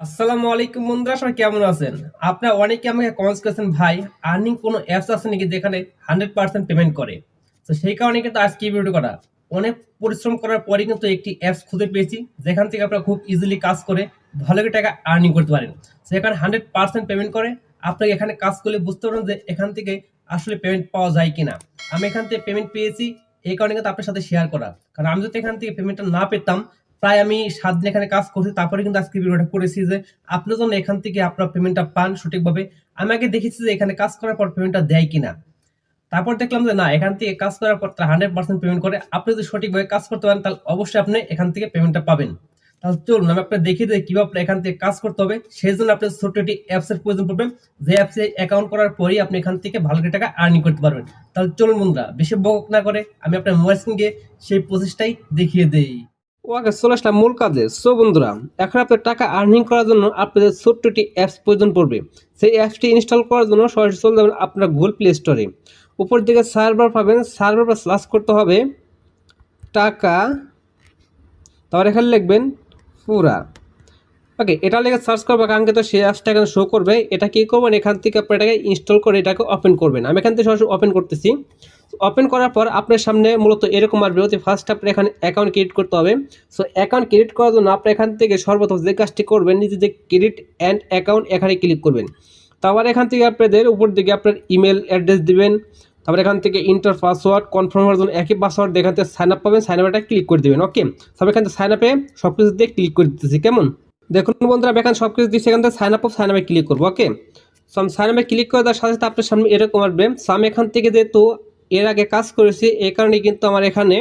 আসসালামু আলাইকুম বন্ধুরা, সবাই কেমন আছেন? আপনারা অনেকে আমাকে করেছেন, ভাই আর্নিং কোনো অ্যাপস আছে নাকি যেখানে হান্ড্রেড পার্সেন্ট পেমেন্ট করে? তো সেই কারণে কিন্তু আজকে এই ভিডিও করা। অনেক পরিশ্রম করার পরে কিন্তু একটি অ্যাপস খুঁজে পেয়েছি, যেখান থেকে আপনারা খুব ইজিলি কাজ করে ভালো করে টাকা আর্নিং করতে পারেন। সেখানে হান্ড্রেড পার্সেন্ট পেমেন্ট করে। আপনাকে এখানে কাজ করলে বুঝতে পারবেন যে এখান থেকে আসলে পেমেন্ট পাওয়া যায় কিনা। আমি এখান থেকে পেমেন্ট পেয়েছি, এই কারণে কিন্তু আপনার সাথে শেয়ার করা। কারণ আমি যদি এখান থেকে পেমেন্টটা না পেতাম প্রায় আমি সাত দিন এখানে কাজ করছি, তারপরে কিন্তু আজকে ভিডিওটা করেছি যে আপনি যেন এখান থেকে আপনার পেমেন্টটা পান সঠিকভাবে। আমি আগে দেখেছি যে এখানে কাজ করার পর পেমেন্টটা দেয় কিনা। তারপর দেখলাম যে না, এখান থেকে কাজ করার পর তারা হান্ড্রেড পার্সেন্ট পেমেন্ট করে। আপনি যদি সঠিকভাবে কাজ করতে পারেন, তাহলে অবশ্যই আপনি এখান থেকে পেমেন্টটা পাবেন। তাহলে চলুন, আমি আপনার দেখিয়ে দিই কীভাবে আপনার এখান থেকে কাজ করতে হবে। সেই জন্য আপনার ছোট্ট একটি অ্যাপস এর প্রয়োজন পড়বে। যে অ্যাপসে অ্যাকাউন্ট করার পরেই আপনি এখান থেকে ভালো করে টাকা আর্নিং করতে পারবেন। তাহলে চলুন বন্ধুরা, বেশি বক না করে আমি আপনার মোবাইল স্ক্রিনকে সেই প্রসেসটাই দেখিয়ে দেই। ওকে চলে আসলাম মূল কাজে। সো বন্ধুরা, এখন আপনার টাকা আর্নিং করার জন্য আপনাদের ছোট্ট একটি অ্যাপস প্রয়োজন পড়বে। সেই অ্যাপসটি ইনস্টল করার জন্য সরাসরি চলে যাবেন আপনার গুগল প্লে স্টোরে উপর দিকে সার্ভার পাবেন। সার্ভার বা স্লাস করতে হবে টাকা। তারপর এখানে লিখবেন পুরা। ওকে এটা লেগে সার্চ করবে। কারণ তো সেই অ্যাপসটা এখানে শো করবে। এটা কী করবেন? এখান থেকে আপনি এটাকে ইনস্টল করে এটাকে ওপেন করবেন। আমি এখান থেকে সরাসরি ওপেন করতেছি। ওপেন করার পর আপনার সামনে মূলত এরকম আসবে অতি ফার্স্ট আপনার এখানে অ্যাকাউন্ট ক্রিয়েট করতে হবে। সো অ্যাকাউন্ট ক্রিয়েট করার জন্য আপনি এখান থেকে সর্বপ্রথম যে কাজটি করবেন, নিজে যে ক্রেডিট অ্যান্ড অ্যাকাউন্ট এখানে ক্লিক করবেন। তারপর এখান থেকে আপনাদের উপর দিকে আপনার ইমেল অ্যাড্রেস দিবেন। তারপর এখান থেকে ইন্টার পাসওয়ার্ড কনফার্ম হওয়ার জন্য একই পাসওয়ার্ড এখান থেকে সাইন আপ পাবেন। সাইন আপটা ক্লিক করে দেবেন ওকে তারপর এখান থেকে সাইন আপে সব কিছু দিয়ে ক্লিক করে দিতেছি, কেমন? দেখুন বন্ধুরা, আমি এখানে সব কিছু দিচ্ছি এখান থেকে সাইন আপ সাইন আপে ক্লিক করব ওকে সো আমি সাইন আপে ক্লিক করে দেওয়ার সাথে সাথে আপনার সামনে এরকম আসবে। সো আমি এখান থেকে যেহেতু এর আগে কাজ করেছি এই কারণে কিন্তু আমার এখানে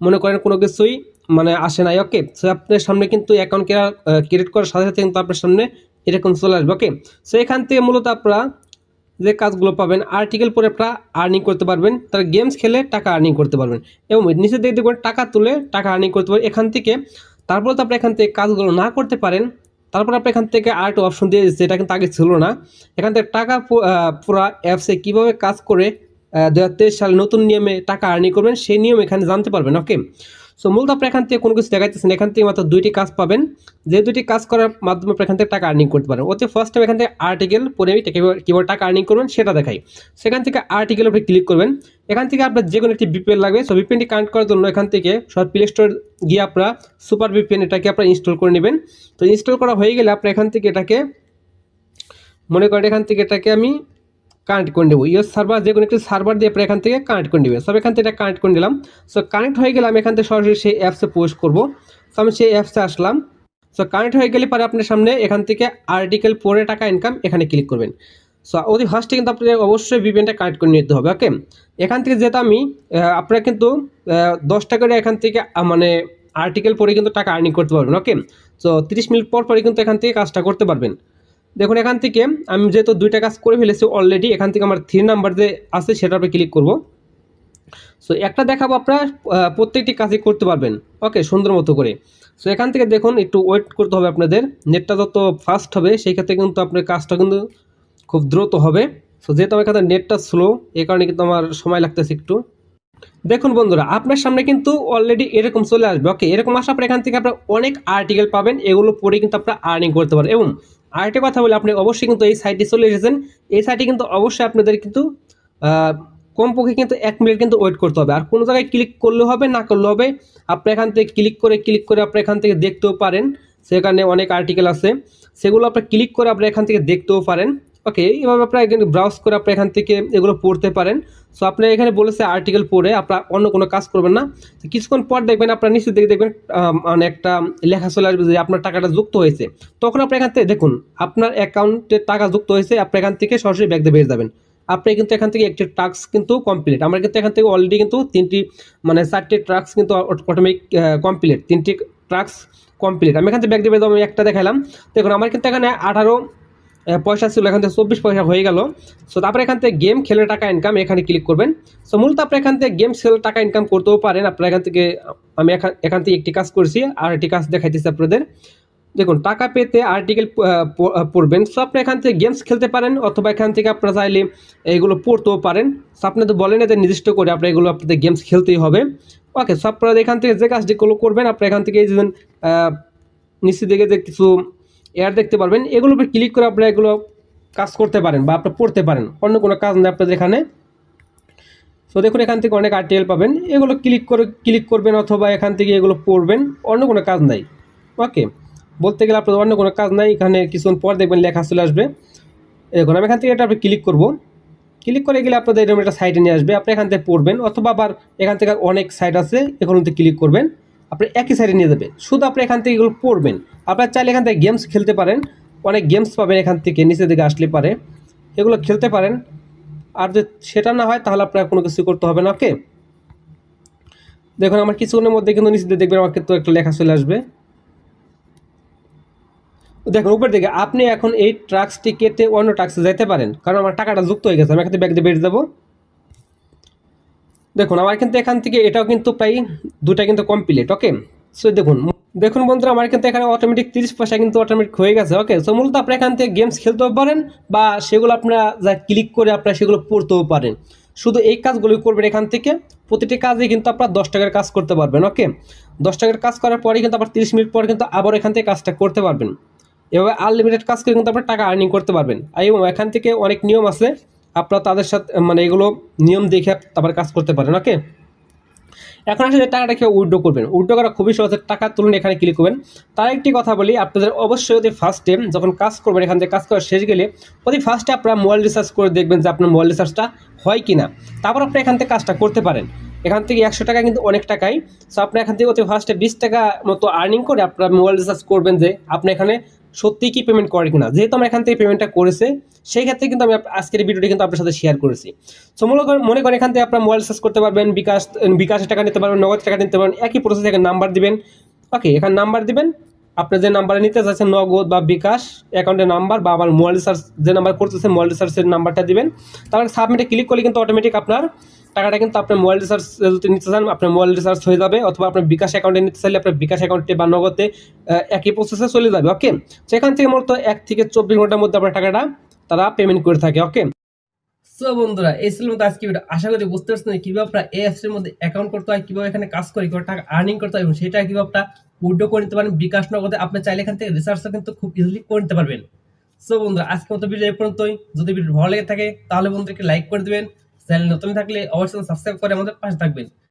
মনে করেন কোনো কিছুই মানে আসে নাই ওকে সো আপনার সামনে কিন্তু অ্যাকাউন্ট ক্রিয়েট করার সাথে সাথে কিন্তু আপনার সামনে এরকম চলে আসবে ওকে সো এখান থেকে মূলত আপনারা যে কাজগুলো পাবেন আর্টিকেল পরে আপনারা আর্নিং করতে পারবেন, তার গেমস খেলে টাকা আর্নিং করতে পারবেন। এবং নিচে দিয়ে দেখবেন টাকা তুলে টাকা আর্নিং করতে পারবেন। এখান থেকে তারপরে তো আপনি এখান থেকে কাজগুলো না করতে পারেন, তারপর আপনি এখান থেকে আর একটা অপশন দিয়ে দিচ্ছে এটা কিন্তু আগে ছিল না। এখান থেকে টাকা পুরা অ্যাপসে কীভাবে কাজ করে দু হাজার তেইশ সালে নতুন নিয়মে টাকা আর্নিং করবেন, সেই নিয়ম এখানে জানতে পারবেন ওকে সো মূলত আপনি এখান থেকে কোনো কিছু দেখাইতেছেন, এখান থেকে মাত্র দুইটি কাজ পাবেন। যে দুইটি কাজ করার মাধ্যমে এখান থেকে টাকা আর্নিং করতে পারেন। ওতে ফার্স্ট টাইম এখান থেকে আর্টিকেল পরে আমি কীভাবে টাকা আর্নিং করবেন সেটা দেখাই। সেখান থেকে আর্টিকেল আপনি ক্লিক করবেন। এখান থেকে আপনার যে কোনো একটি বিপিএল লাগবে। সো বিপিএনটি কানেক্ট করার জন্য এখান থেকে সব প্লে স্টোর গিয়ে আপনারা সুপার বিপিএন এটাকে আপনারা ইনস্টল করে নেবেন। তো ইনস্টল করা হয়ে গেলে আপনি এখান থেকে এটাকে মনে করেন এখান থেকে এটাকে আমি কানেক্ট করে নেব। ইউএস সার্ভার যে কোনো একটি সার্ভার দিয়ে আপনি এখান থেকে কানেক্ট করে নেবেন। সব এখান থেকে এটা কানেক্ট করে নিলাম। সো কানেক্ট হয়ে গেলে আমি এখান থেকে সরাসরি সেই অ্যাপসে পোস্ট করব। সো আমি সেই অ্যাপসে আসলাম। সো কানেক্ট হয়ে গেলে পরে আপনার সামনে এখান থেকে আর্টিকেল পরে টাকা ইনকাম এখানে ক্লিক করবেন। সো অতি ফার্স্টে কিন্তু আপনাদের অবশ্যই ভিপিএনটা কানেক্ট করে নিতে হবে ওকে এখান থেকে যেহেতু আমি আপনারা কিন্তু দশ টাকা করে এখান থেকে মানে আর্টিকেল পরে কিন্তু টাকা আর্নিং করতে পারবেন ওকে সো তিরিশ মিনিট পর পরে কিন্তু এখান থেকে কাজটা করতে পারবেন। দেখুন, এখান থেকে আমি যেহেতু দুইটা কাজ করে ফেলেছি অলরেডি এখান থেকে আমার থ্রি নাম্বার যে আছে সেটার উপরে ক্লিক করব। সো একটা দেখাবো আপনারা প্রত্যেকটি কাজই করতে পারবেন। ওকে সুন্দর মতো করে। সো এখান থেকে দেখুন, একটু ওয়েট করতে হবে আপনাদের। নেটটা যত ফাস্ট হবে, সেই ক্ষেত্রে কিন্তু আপনার কাজটা কিন্তু খুব দ্রুত হবে। সো যেহেতু আমার কাছে নেটটা স্লো এই কারণে কিন্তু আমার সময় লাগতেছে একটু। দেখুন বন্ধুরা, আপনার সামনে কিন্তু অলরেডি এরকম চলে আসবে। ওকে এরকম আসার পর এখান থেকে আপনার অনেক আর্টিকেল পাবেন। এগুলো পরে কিন্তু আপনারা আর্নিং করতে পারেন এবং আরেকটা কথা বলে, আপনি অবশ্যই কিন্তু এই সাইটে চলে এসেছেন। এই সাইটে কিন্তু অবশ্যই আপনাদের কিন্তু কমপক্ষে কিন্তু এক মিনিট কিন্তু ওয়েট করতে হবে। আর কোনো জায়গায় ক্লিক করলে হবে, না করলে হবে, আপনি এখান থেকে ক্লিক করে ক্লিক করে আপনি এখান থেকে দেখতেও পারেন। সেখানে অনেক আর্টিকেল আছে। সেগুলো আপনি ক্লিক করে আপনি এখান থেকে দেখতেও পারেন। ওকে এইভাবে আপনার এখানে ব্রাউজ করে আপনি এখান থেকে এগুলো পড়তে পারেন। সো আপনি এখানে বলেছে আর্টিকেল পড়ে, আপনার অন্য কোনো কাজ করবেন না। তো কিছুক্ষণ পর দেখবেন আপনার নিশ্চিত দেখে দেখবেন মানে একটা লেখা চলে আসবে যে আপনার টাকাটা যুক্ত হয়েছে। তখন আপনি এখান থেকে দেখুন, আপনার অ্যাকাউন্টে টাকা যুক্ত হয়েছে আপনি এখান থেকে সরাসরি ব্যাগ দিয়ে বেরিয়ে যাবেন। আপনি কিন্তু এখান থেকে একটি টাস্ক কিন্তু কমপ্লিট আমার কিন্তু এখান থেকে অলরেডি কিন্তু তিনটি মানে চারটি ট্রাক্স কিন্তু অটোমেটিক কমপ্লিট তিনটি ট্রাক্স কমপ্লিট আমি এখান থেকে ব্যাগ দিয়ে আমি একটা দেখালাম। দেখুন, আমার কিন্তু এখানে আঠারো পয়সা ছিল, এখান থেকে চব্বিশ পয়সা হয়ে গেল। সো তারপরে এখান থেকে গেম খেলে টাকা ইনকাম এখানে ক্লিক করবেন। সো মূলত আপনি এখান থেকে গেম খেলে টাকা ইনকাম করতেও পারেন। আপনারা এখান থেকে, আমি এখান এখান থেকে একটি কাজ করছি আর একটি কাজ দেখাইতেছি আপনাদের। দেখুন, টাকা পেতে আর্টিকেল পড়বেন। সো আপনি এখান থেকে গেমস খেলতে পারেন, অথবা এখান থেকে আপনারা চাইলে এইগুলো পড়তেও পারেন। সো আপনি তো বলেন যে নির্দিষ্ট করে আপনার এগুলো আপনাদের গেমস খেলতেই হবে। ওকে সো আপনারা এখান থেকে যে কাজটিগুলো করবেন, আপনারা এখান থেকে এই যে নিচের দিকে যে কিছু অ্যাড দেখতে পারবেন, এগুলোর উপর ক্লিক করে আপনারা এগুলো কাজ করতে পারেন বা আপনারা পড়তে পারেন। অন্য কোনো কাজ নেই আপনাদের এখানে। সো দেখুন, এখান থেকে অনেক আর্টিকেল পাবেন। এগুলো ক্লিক করে ক্লিক করবেন অথবা এখান থেকে এগুলো পড়বেন, অন্য কোনো কাজ নাই। ওকে বলতে গেলে আপনাদের অন্য কোনো কাজ নাই। এখানে কিছুক্ষণ পর দেখবেন লেখা চলে আসবে। এখন আমি এখান থেকে এটা আপনি ক্লিক করব। ক্লিক করে গেলে আপনাদের এরকম একটা সাইটে নিয়ে আসবে। আপনি এখান থেকে পড়বেন অথবা আবার এখান থেকে অনেক সাইট আছে এখান ক্লিক করবেন। আপনি একই সাইডে নিয়ে যাবে শুধু আপনি এখান থেকে এগুলো পড়বেন। আপনার চাইলে এখান থেকে গেমস খেলতে পারেন। অনেক গেমস পাবেন এখান থেকে, নিচের দিকে আসলে পারে। এগুলো খেলতে পারেন। আর যদি সেটা না হয়, তাহলে আপনার কোনো কিছু করতে হবে না ওকে দেখুন, আমার কিছুক্ষণের মধ্যে কিন্তু নিচে দেখবেন আমার কিন্তু একটা লেখা চলে আসবে। দেখুন উপর দিকে, আপনি এখন এই ট্রাক্সটি কেটে অন্য ট্রাক্সে যেতে পারেন। কারণ আমার টাকাটা যুক্ত হয়ে গেছে, আমি এখান থেকে ব্যাগ দিয়ে বেরিয়ে যাব। দেখুন, আমার কিন্তু এখান থেকে এটাও কিন্তু প্রায় দুটা কিন্তু কমপ্লিট ওকে সো দেখুন দেখুন বন্ধুরা, আমার কিন্তু এখানে অটোমেটিক তিরিশ পয়সা কিন্তু অটোমেটিক হয়ে গেছে ওকে সো মূলত আপনি এখান থেকে গেমস খেলতেও পারেন বা সেগুলো আপনারা যা ক্লিক করে আপনারা সেগুলো পড়তেও পারেন। শুধু এই কাজগুলো করবেন এখান থেকে, প্রতিটি কাজে কিন্তু আপনার দশ টাকার কাজ করতে পারবেন ওকে দশ টাকার কাজ করার পরে কিন্তু আবার তিরিশ মিনিট পর কিন্তু আবার এখান থেকে কাজটা করতে পারবেন। এভাবে আনলিমিটেড কাজ করে কিন্তু আপনার টাকা আর্নিং করতে পারবেন। এবং এখান থেকে অনেক নিয়ম আছে আপনারা তাদের সাথে মানে এগুলো নিয়ম দেখে তারপর কাজ করতে পারেন ওকে এখন আসলে টাকাটা কেউ উইড্রো করবেন। উইড্রো করা খুবই সহজ, টাকা তুলুন, এখানে ক্লিক করবেন। তার একটি কথা বলি, আপনাদের অবশ্যই যদি ফার্স্টে যখন কাজ করবেন, এখান থেকে কাজ করা শেষ গেলে প্রতি ফার্স্টে আপনারা মোবাইল রিসার্চ করে দেখবেন যে আপনার মোবাইল রিসার্চটা হয় কি না তারপর আপনি এখান থেকে কাজটা করতে পারেন। এখান থেকে একশো টাকা কিন্তু অনেক টাকাই। সো আপনি এখান থেকে অতি ফার্স্টে বিশ টাকা মতো আর্নিং করে আপনারা মোবাইল রিচার্জ করবেন যে আপনি এখানে সত্যিই কি পেমেন্ট করে কিনা যেহেতু আমরা এখান থেকে পেমেন্টটা করেছে, সেই ক্ষেত্রে কিন্তু আমি আজকের ভিডিওটি কিন্তু আপনার সাথে শেয়ার করেছি। সো করেন মনে করেন এখান থেকে আপনার মোবাইল রিচার্জ করতে পারবেন, বিকাশ বিকাশের টাকা নিতে পারবেন, নগদ টাকা নিতে পারবেন, একই প্রসেসে এখানে নাম্বার দিবেন। ওকে এখানে নাম্বার দিবেন আপনি যে নাম্বারে নিতে চাচ্ছেন নগদ বা বিকাশ অ্যাকাউন্টের নাম্বার বা আমার মোবাইল রিচার্জ যে নাম্বার করতেছেন মোবাইল রিচার্জের নাম্বারটা দিবেন। তারপরে সাবমিটে ক্লিক করলে কিন্তু অটোমেটিক আপনার টাকাটা কিন্তু আপনার মোবাইল রিচার্জ যদি নিতে চান, আপনার মোবাইল রিচার্জ হয়ে যাবে, অথবা আপনার বিকাশ অ্যাকাউন্টে নিতে চাইলে আপনার বিকাশ অ্যাকাউন্টে বা নগদে একই প্রসেসে চলে যাবে ওকে সেখান থেকে মূলত এক থেকে চব্বিশ ঘণ্টার মধ্যে আপনার টাকাটা তারা পেমেন্ট করে থাকে ওকে সো বন্ধুরা, এই ছিল মতো আজকে ভিডিও আশা করি বুঝতে পারছেন কীভাবে আপনার এই অ্যাপসের মধ্যে অ্যাকাউন্ট করতে হয়, কীভাবে এখানে কাজ করে, কীভাবে টাকা আর্নিং করতে হয়, এবং সেটা কীভাবে আপনার উইড্রো করে নিতে পারেন, বিকাশ নগদে আপনি চাইলে এখান থেকে রিসার্চও কিন্তু খুব ইজিলি করে নিতে পারবেন। সো বন্ধুরা আজকে মতো ভিডিও এই পর্যন্তই। যদি ভিডিও ভালো লেগে থাকে, তাহলে বন্ধুদেরকে লাইক করে দিবেন। চ্যানেল নতুন থাকলে অবশ্যই সাবস্ক্রাইব করে আমাদের পাশে থাকবেন।